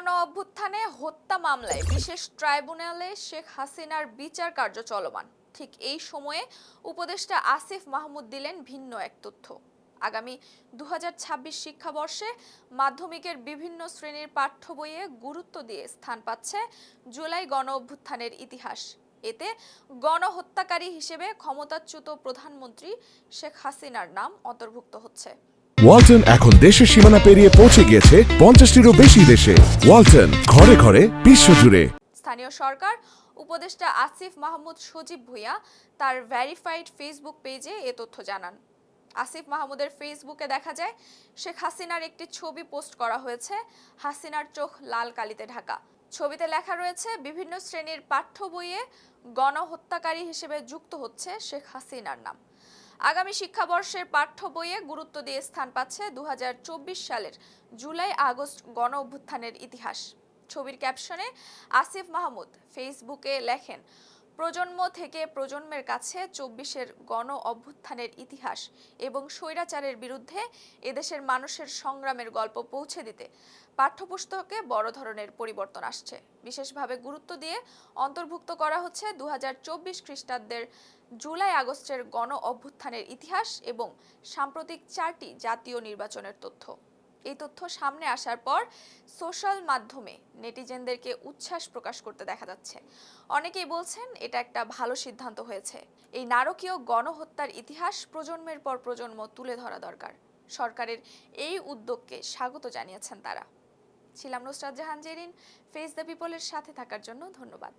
গণ অভ্যুত্থানে হত্যা মামলায় বিশেষ ট্রাইব্যুনালে শেখ হাসিনার বিচার কার্য চলমান। ঠিক এই সময়ে উপদেষ্টা আসিফ মাহমুদ দিলেন ভিন্ন এক তথ্য। আগামী দু হাজার ছাব্বিশ শিক্ষাবর্ষে মাধ্যমিকের বিভিন্ন শ্রেণির পাঠ্য বইয়ে গুরুত্ব দিয়ে স্থান পাচ্ছে জুলাই গণ অভ্যুত্থানের ইতিহাস। এতে গণহত্যাকারী হিসেবে ক্ষমতাচ্যুত প্রধানমন্ত্রী শেখ হাসিনার নাম অন্তর্ভুক্ত হচ্ছে। ওয়ালটন এখন দেশের সীমানা পেরিয়ে পৌঁছে গিয়েছে পঞ্চাশটিরও বেশি দেশে। ওয়ালটন, ঘরে ঘরে বিশ্বজুড়ে স্থানীয় সরকার, উপদেষ্টা আসিফ মাহমুদ সজীব ভুইয়া তার ভ্যারিফাইড ফেসবুক পেজে এ তথ্য জানান। আসিফ মাহমুদের ফেসবুকে দেখা যায়, শেখ হাসিনার একটি ছবি পোস্ট করা হয়েছে, হাসিনার চোখ লাল কালিতে ঢাকা। ছবিতে লেখা রয়েছে, বিভিন্ন শ্রেণির পাঠ্য বইয়ে গণহত্যাকারী হিসেবে যুক্ত হচ্ছে শেখ হাসিনার নাম। আগামী শিক্ষাবর্ষের পাঠ্য বইয়ে গুরুত্ব দিয়ে স্থান পাচ্ছে দু হাজার চব্বিশ সালের জুলাই আগস্ট গণ অভ্যুত্থানের ইতিহাস। ছবির ক্যাপশনে আসিফ মাহমুদ ফেসবুকে লেখেন প্রজন্ম থেকে প্রজন্মের কাছে চব্বিশের গণ অভ্যুত্থানের ইতিহাস এবং স্বৈরাচারের বিরুদ্ধে এদেশের মানুষের সংগ্রামের গল্প পৌঁছে দিতে পাঠ্যপুস্তকে বড় ধরনের পরিবর্তন আসছে। বিশেষভাবে গুরুত্ব দিয়ে অন্তর্ভুক্ত করা হচ্ছে দু হাজার চব্বিশ খ্রিস্টাব্দের জুলাই আগস্টের গণ অভ্যুত্থানের ইতিহাস এবং সাম্প্রতিক চারটি জাতীয় নির্বাচনের তথ্য। এই তথ্য সামনে আসার পর সোশ্যাল মাধ্যমে নেটিজেনদেরকে উচ্ছ্বাস প্রকাশ করতে দেখা যাচ্ছে। অনেকেই বলছেন এটা একটা ভালো সিদ্ধান্ত হয়েছে। এই নারকীয় গণহত্যার ইতিহাস প্রজন্মের পর প্রজন্ম তুলে ধরা দরকার। সরকারের এই উদ্যোগকে স্বাগত জানিয়েছেন তারা। ছিলাম নুসরাত জাহান জেরিন, ফেস দ্য পিপলের সাথে থাকার জন্য ধন্যবাদ।